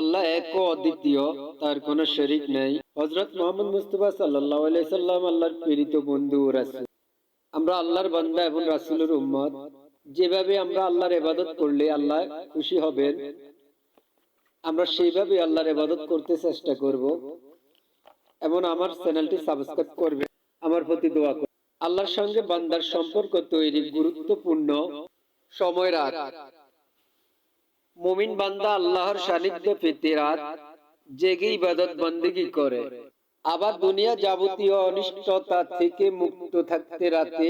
আল্লাহ এক ও অদ্বিতীয়, তার কোনো শরিক নেই। হজরত মোহাম্মদ মুস্তফা সাল্লাহ সাল্লাম আল্লাহর প্রেরিত বন্ধু রাসূল। আমরা আল্লাহর বান্দা এবং রাসূলের উম্মত। যেভাবে আমরা আল্লাহর ইবাদত করলে আল্লাহ খুশি হবেন, আমরা সেইভাবে আল্লাহর ইবাদত করতে চেষ্টা করব। এমন আমার চ্যানেলটি সাবস্ক্রাইব করবে আমার প্রতি দোয়া করবে আল্লাহর সঙ্গে বান্দার সম্পর্ক তৈরি গুরুত্বপূর্ণ সময় রাত। মুমিন বান্দা আল্লাহর সান্নিধ্য পেতে রাত জেগে ইবাদত বন্দেগি করে। আবার দুনিয়া যাবতীয় অনিষ্টতা থেকে মুক্ত থাকতে রাতে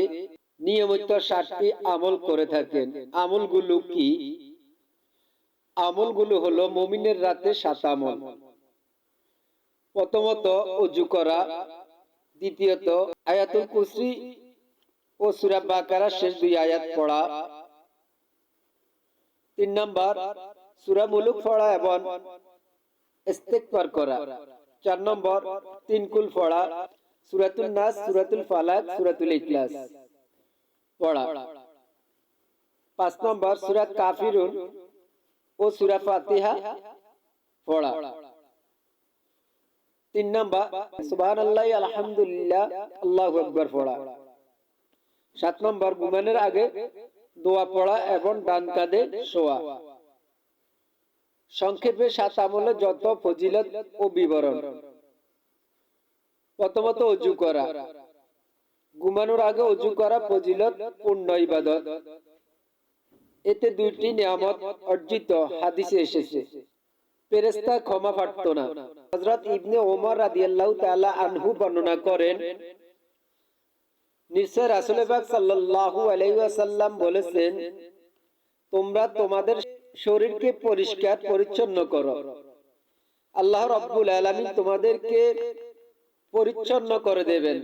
নিয়মিত ষাটটি আমল করে থাকেন। আমলগুলো কি? আমলগুলো হলো মুমিনের রাতে সাত আমল। প্রথমত অজু করা। দ্বিতীয়ত আয়াতুল কুসরি ও সুরা বাকারা শেষ দুই আয়াত পড়া। তিন নম্বর, সুরা মুলুক পড়া এবং ইস্তেকবার করা। চার নম্বর, তিন কুল পড়া সুরাতুল নাস, সুরাতুল ফালাক, সুরাতুল ইখলাস পড়া। পাঁচ নম্বর, সুরা কাফিরুন ও সুরা ফাতিহা পড়া। তিন নম্বর, সুবহানাল্লাহ, আলহামদুলিল্লাহ, আল্লাহু আকবার পড়া। সাত নম্বর, ঘুমানোর আগে দোয়া পড়া এবং ডান কাঁধে শোয়া। সংক্ষেপে সাত আমলে যত ফজিলত ও বিবরণ। প্রথমত অজু করা। ঘুমানোর আগে অজু করা ফজিলত পূর্ণ ইবাদত। এতে দুইটি নিয়ামত অর্জিত, হাদিসে এসেছে। ফেরেশতা ক্ষমা পারত না হযরত ইবনে ওমর রাদিয়াল্লাহু তাআলা আনহু বর্ণনা করেন বলেছেন, তোমরা তোমাদের শরীরকে পরিষ্কার, পরিচ্ছন্ন করো। আল্লাহ রাব্বুল আলামিন তোমাদেরকে পরিচ্ছন্ন করে দেবেন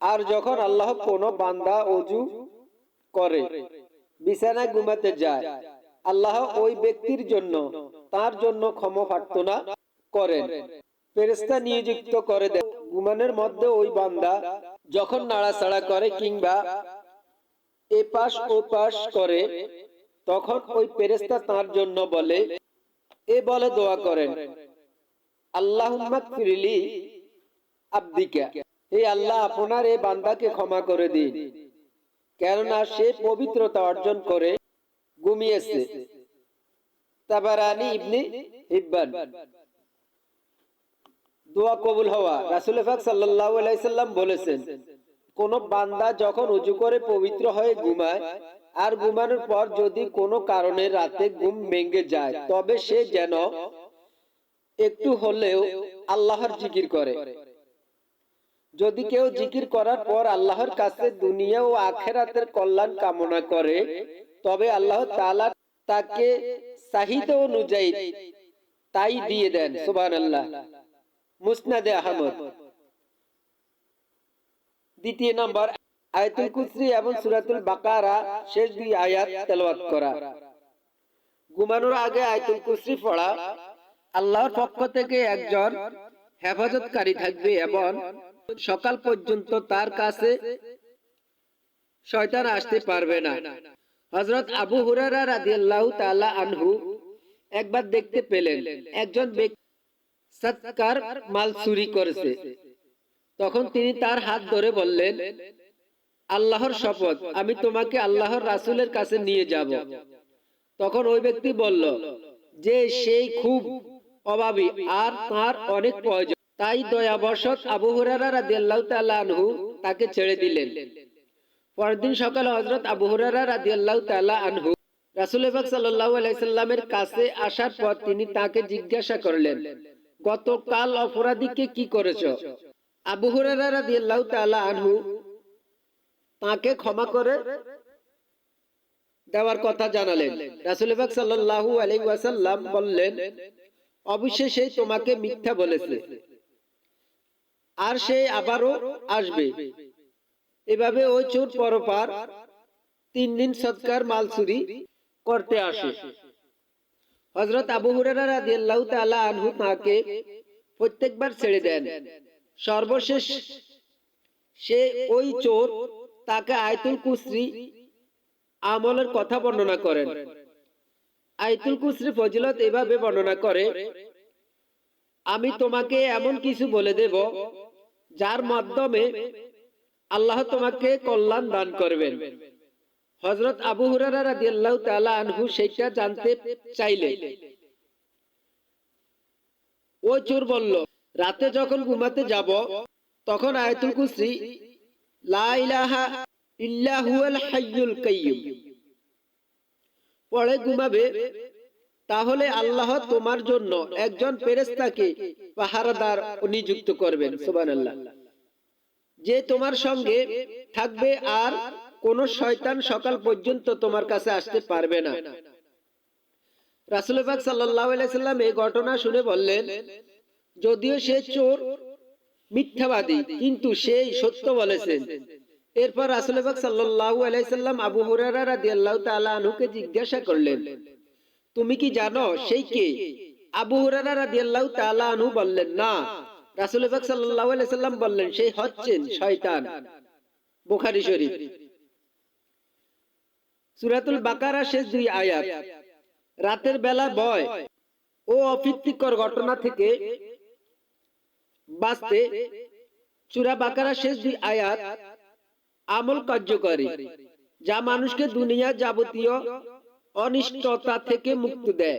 আর যখন আল্লাহ বান্দা অজু করে, বিছানায় ঘুমাতে যায়, আল্লাহ ওই ব্যক্তির জন্য, তার জন্য ক্ষমা প্রার্থনা করেন। ফেরেস্তা নিয়োজিত করে দেন। ঘুমানোর মধ্যে ওই বান্দা যখন নাড়াচাড়া করে কিংবা এ পাশ ও পাশ করে, তখন ওই ফেরেস্তা তার জন্য বলে, এ বলে দোয়া করেন। আব্দিকা। আল্লাহ, আপনার এই বান্দাকে ক্ষমা করে দিন। কেননা সে পবিত্রতা অর্জন করে ঘুমিয়েছে। তাবারানি ইবনে হিব্বান। দোয়া কবুল হওয়া। রাসূল আলাইহি সাল্লাম বলেছেন, কোন বান্দা যখন উজু করে পবিত্র হয়ে ঘুমায়, আর ঘুমানোর পর যদি কোনো কারণে রাতে ঘুম ভেঙে যায়, তবে সে যেন একটু হলেও আল্লাহর জিকির করে। যদি কেউ জিকির করার পর আল্লাহর কাছে দুনিয়া ও আখেরাতের কল্যাণ কামনা করে, তবে আল্লাহ তাআলা তাকে চাহিদা অনুযায়ী তাই দিয়ে দেন, সুবহানাল্লাহ। মুসনাদে আহমদ। দ্বিতীয় নম্বর, আয়াতুল কুসরি এবং সূরাতুল বাকারা, শেষ দুই আয়াত তেলাওয়াত করা। ঘুমানোর আগে আয়াতুল কুসরি পড়া। আল্লাহর পক্ষ থেকে একজন হেফাজতকারী থাকবে এবং সকাল পর্যন্ত তার কাছে শয়তান আসতে পারবে না। হযরত আবু হুরায়রা রাদিয়াল্লাহু তাআলা আনহু একবার দেখতে পেলেন। একজন ব্যক্তি সৎকার মাল চুরি করেছে। তখন তিনি তার হাত ধরে বললেন, আল্লাহর শপথ, আমি তোমাকে আল্লাহর রাসূলের কাছে নিয়ে যাব। তখন ওই ব্যক্তি বলল, যে সেই খুব অভাবী আর তার অনেক প্রয়োজন। তাই দয়াবশত আবু হুরায়রা রাদিয়াল্লাহু তাআলা আনহু তাকে ছেড়ে দিলেন। পরের দিন সকালে হযরত আবু হুরায়রা রাদিয়াল্লাহু তাআলা আনহু রাসূল পাক সাল্লাল্লাহু আলাইহি সাল্লামের কাছে আসার পর তিনি তাকে জিজ্ঞাসা করলেন গতকাল অপরাধীকে কি করেছ? আবু আনহু তাকে ক্ষমা করে দেওয়ার কথা জানালেন। রাসূল পাক সাল্লাল্লাহু বললেন অবশ্যই সে তোমাকে মিথ্যা বলেছে। আর সে আবারও আসবে। এভাবে ওই চোর পরপার তিন দিন সৎকার মাল চুরি করতে আসে। হযরত আবু আনহু তাকে প্রত্যেকবার ছেড়ে দেন। সর্বশেষ সে ওই চোর তাকে আয়তুল কুসরি আমলের কথা বর্ণনা করেন। আইতুল কুসরি ফজিলত এভাবে বর্ণনা করে, আমি তোমাকে এমন কিছু বলে দেব যার মাধ্যমে আল্লাহ তোমাকে কল্যাণ দান করবেন। হজরত আবু হুরারা আনহু সেটা জানতে চাইলেন ওই চোর বলল, রাতে যখন ঘুমাতে যাব, তখন হাইয়ুল পড়ে ঘুমাবে, তাহলে আল্লাহ তোমার জন্য একজন ফেরেশতাকে পাহারাদার নিযুক্ত করবেন, সুবহানাল্লাহ। যে তোমার সঙ্গে থাকবে আর কোন শয়তান সকাল পর্যন্ত তোমার কাছে আসতে পারবে না। রাসুল পাক সাল্লাল্লাহু আলাইহি সাল্লাম এই ঘটনা শুনে বললেন, যদিও সে চোর, মিথ্যাবাদী, কিন্তু সেই সত্য বলেছেন। এরপর রাসুল পাক সাল্লাল্লাহু আলাইহি সাল্লাম আবু হুরায়রা রাদিয়াল্লাহু তাআলা আনহুকে জিজ্ঞাসা করলেন, তুমি কি জানো সেই কে? আবু হুরায়রা রাদিয়াল্লাহু তাআলা আনহু বললেন, না। রাসূল পাক সাল্লাল্লাহু আলাইহি সাল্লাম বললেন সেই হচ্ছেন শয়তান। বুখারী শরীফ। সূরাতুল বাকারা শেষ দুই আয়াত। রাতের বেলা ভয় ও অপ্রীতিকর ঘটনা থেকে বাঁচতে সূরা বাকারা শেষ দুই আয়াত আমল কার্যকরী, যা মানুষকে দুনিয়া যাবতীয় অনিষ্টতা থেকে মুক্তি দেয়।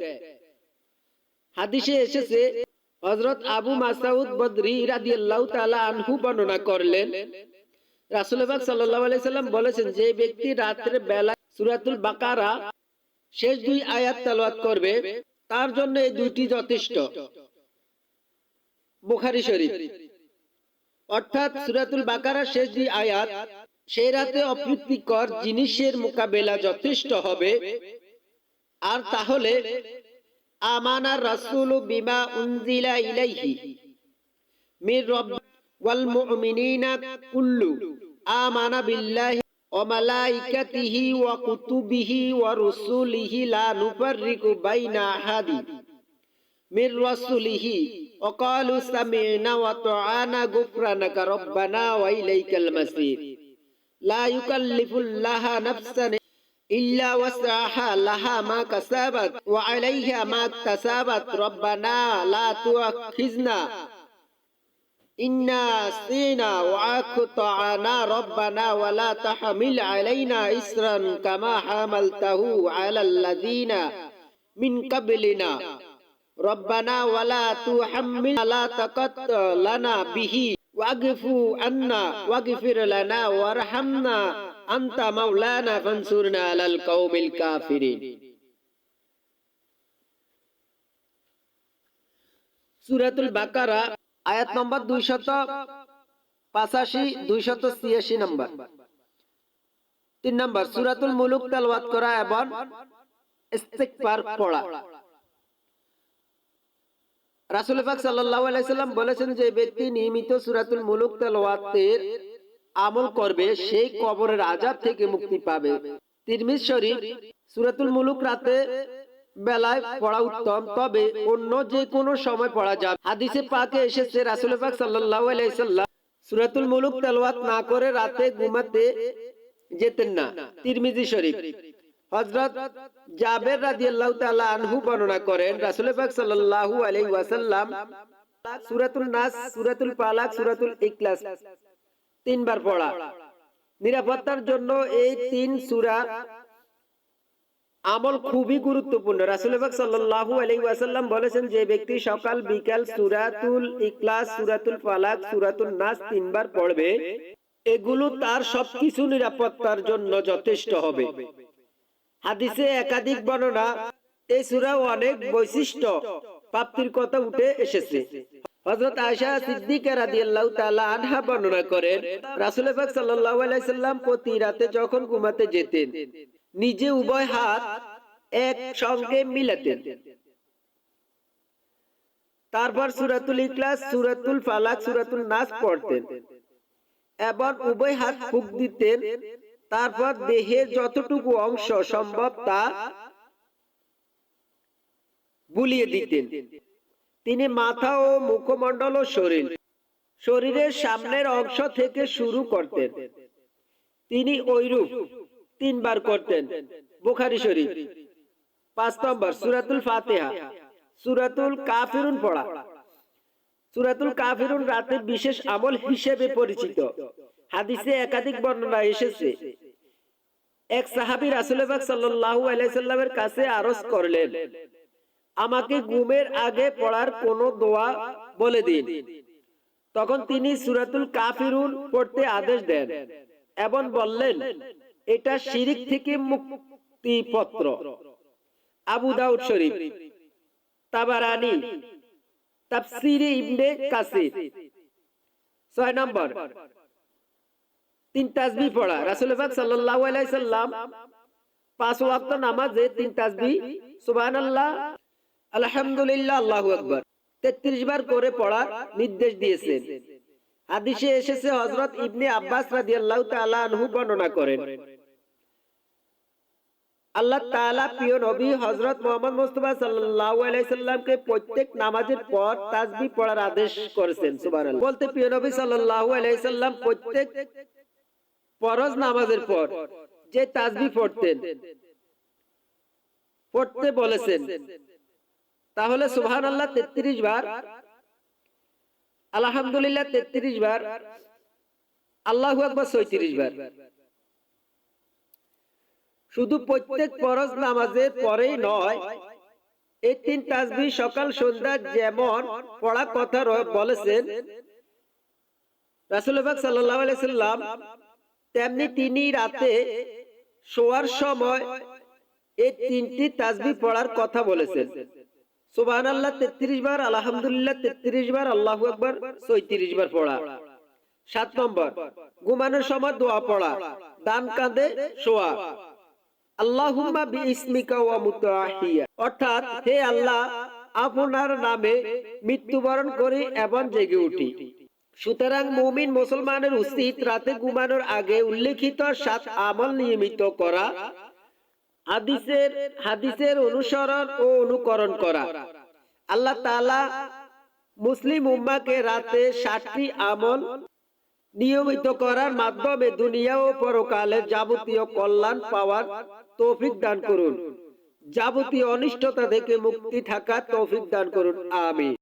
হাদিসে এসেছে, হযরত আবু মাসাউদ বদরি রাদিয়াল্লাহু তাআলা আনহু বর্ণনা করলেন রাসূলুল্লাহ সাল্লাল্লাহু আলাইহি সাল্লাম বলেছেন, যে ব্যক্তি রাতের বেলা সূরাতুল বাকারা শেষ দুই আয়াত তেলাওয়াত করবে। তার জন্য এই দুইটি যথেষ্ট। বুখারী শরীফ। অর্থাৎ সূরাতুল বাকারা শেষ দুই আয়াত, সেই রাতে অপ্রীতিকর জিনিসের মোকাবেলা যথেষ্ট হবে। আর তাহলে আমানার রাসূল বিমা উনজিলা ইলাইহি মির রব ওয়াল মুমিনিনা কুল্লু। আমানা বিল্লাহি وملائكته وكتبه ورسوله لا نفرق بين أحد. من رسوله وقالوا سمعنا وطعنا غفرانك ربنا وإليك المسير لا يكلف الله نفسا إلا وسعها لها ما كسبت وعليها ما اكتسبت. ربنا لا تؤاخذنا إنا سينا وأقطعنا ربنا ولا تحمل علينا إسرا كما حملته على الذين من قبلنا. ربنا ولا تحمل لا تقط لنا به واغف عنا واغفر لنا وارحمنا أنت مولانا فانصرنا على القوم الكافرين. سورة البقرة আয়াত নম্বর দুইশত পাঁচাশি, দুইশত ছিয়াশি নম্বর। তিন নম্বর, সুরাতুল মুলুক তেলওয়াত করা এবং ইস্তেকবার পড়া। রাসুল পাক বলেছেন যে, ব্যক্তি নিয়মিত সূরাতুল মুলুক তেলাওয়াতের আমল করবে, সেই কবরের আযাব থেকে মুক্তি পাবে। তিরমিজ শরীফ সূরাতুল মুলুক রাতে বেলায় পড়া উত্তম। তবে অন্য যে কোনো সময় পড়া যাবে। হাদিসে পাকে এসেছে রাসুল পাক সাল্লাল্লাহু আলাইহি সাল্লাম সূরাতুল মুলুক তেলাওয়াত না করে রাতে ঘুমাতে যেতেন না। তিরমিজি শরীফ। জাবের আনহু বর্ণনা করেন রাসূল পাক সাল্লাল্লাহু ওয়াসাল্লাম সূরাতুল নাস ইখলাস তিনবার পড়া। নিরাপত্তার জন্য এই তিন সূরা আমল খুবই গুরুত্বপূর্ণ। রাসূল পাক সাল্লাল্লাহু ওয়াসাল্লাম বলেছেন যে ব্যক্তি সকাল, বিকাল সূরাতুল ইখলাস, সূরাতুল ফালাক সূরাতুল নাস তিনবার পড়বে, এগুলো তার সবকিছু নিরাপত্তার জন্য যথেষ্ট হবে। হাদিসে একাধিক বর্ণনা এই সূরাও অনেক বৈশিষ্ট্য প্রাপ্তির কথা উঠে এসেছে। হযরত আয়েশা সিদ্দিকা রাদিয়াল্লাহু তাআলা আনহা বর্ণনা করেন, রাসূল সাল্লাল্লাহু আলাইহি সাল্লাম প্রতি রাতে যখন ঘুমাতে যেতেন নিজে উভয় হাত এক সঙ্গে মিলাতেন। তারপর সূরাতুল ইখলাস, সূরাতুল ফালাক, সূরাতুল নাস পড়তেন। এবং উভয় হাত ফুক দিতেন। তারপর দেহের যতটুকু অংশ সম্ভব তা বুলিয়ে দিতেন। তিনি মাথা ও মুখমণ্ডল ও শরীর, শরীরের সামনের অংশ থেকে শুরু করতেন। তিনি ঐরূপ তিনবার করতেন। বুখারি শরীফ। পাঁচ নম্বর, সুরাতুল ফাতিহা। সুরাতুল কাফিরুন পড়া। সুরাতুল কাফিরুন রাতে বিশেষ আমল হিসেবে পরিচিত। হাদিসে একাধিক বর্ণনা এসেছে। এক সাহাবী রাসূলুল্লাহ সাল্লাল্লাহু আলাইহি সাল্লামের কাছে আরজ করলেন, আমাকে ঘুমের আগে পড়ার কোন দোয়া বলে দিন। তখন তিনি সুরাতুল কাফিরুন পড়তে আদেশ দেন এবং বললেন এটা শিরিক থেকে মুক্তিপত্র। আবু দাউদ শরীফ, তাবারানি, তাফসিরে ইবনে কাসির। ছয় নম্বর, তিন তাসবিহ পড়া। রাসূলুল্লাহ সাল্লাল্লাহু আলাইহি সাল্লাম পাঁচ ওয়াক্ত নামাজে তিন তাসবিহ সুবহানাল্লাহ, আলহামদুলিল্লাহ, আল্লাহু আকবার 33 বার করে পড়ার নির্দেশ দিয়েছেন। হাদিসে এসেছে, হযরত ইবনে আব্বাস রাদিয়াল্লাহু তাআলা আনহু বর্ণনা করেন। আল্লাহ তাআলা প্রিয় নবী হযরত মুহাম্মদ মুস্তাফা সাল্লাল্লাহু আলাইহি সাল্লামকে প্রত্যেক নামাজের পর তাসবিহ পড়ার আদেশ করেছেন, সুবহানাল্লাহ। বলতে প্রিয় নবী সাল্লাল্লাহু আলাইহি সাল্লাম প্রত্যেক নামাজের পর যে তাসবিহ পড়তেন, পড়তে বলেছেন। তাহলে সুবহানাল্লাহ 33 বার, আলহামদুলিল্লাহ 33 বার, আল্লাহ আকবার 36 বার। শুধু প্রত্যেক ফরজ নামাজের পরেই নয়, এই তিন তাসবিহ সকাল, সন্ধ্যা যেমন পড়া কথা বলেছেন রাসূলুল্লাহ সাল্লাল্লাহু আলাইহি সাল্লাম, তেমনি তিনি রাতে শোয়ার সময় এই তিনটি তাসবিহ পড়ার কথা বলেছেন। সুবহানাল্লাহ 33 বার, আলহামদুলিল্লাহ 33 বার, আল্লাহু আকবার 36 বার পড়া। সাত নম্বর, ঘুমানোর সময় দোয়া পড়া, ডান কাঁধে শোয়া। আল্লাহুম্মা ওয়া মুতাহিয়া। অর্থাৎ হে আল্লাহ, আপনার নামে মৃত্যুবরণ করি এবং জেগে উঠি। সুতরাং মুমিন মুসলমানের উচিত রাতে ঘুমানোর আগে উল্লেখিত সাত আমল নিয়মিত করা, হাদিসের হাদিসের অনুসরণ ও অনুকরণ করা। আল্লাহ তাআলা মুসলিম উম্মাকে রাতে ষাটটি আমল নিয়মিত করার মাধ্যমে দুনিয়া ও পরকালে যাবতীয় কল্যাণ পাওয়ার তৌফিক দান করুন। যাবতীয় অনিষ্টতা থেকে মুক্তি থাকা তৌফিক দান করুন। আমিন।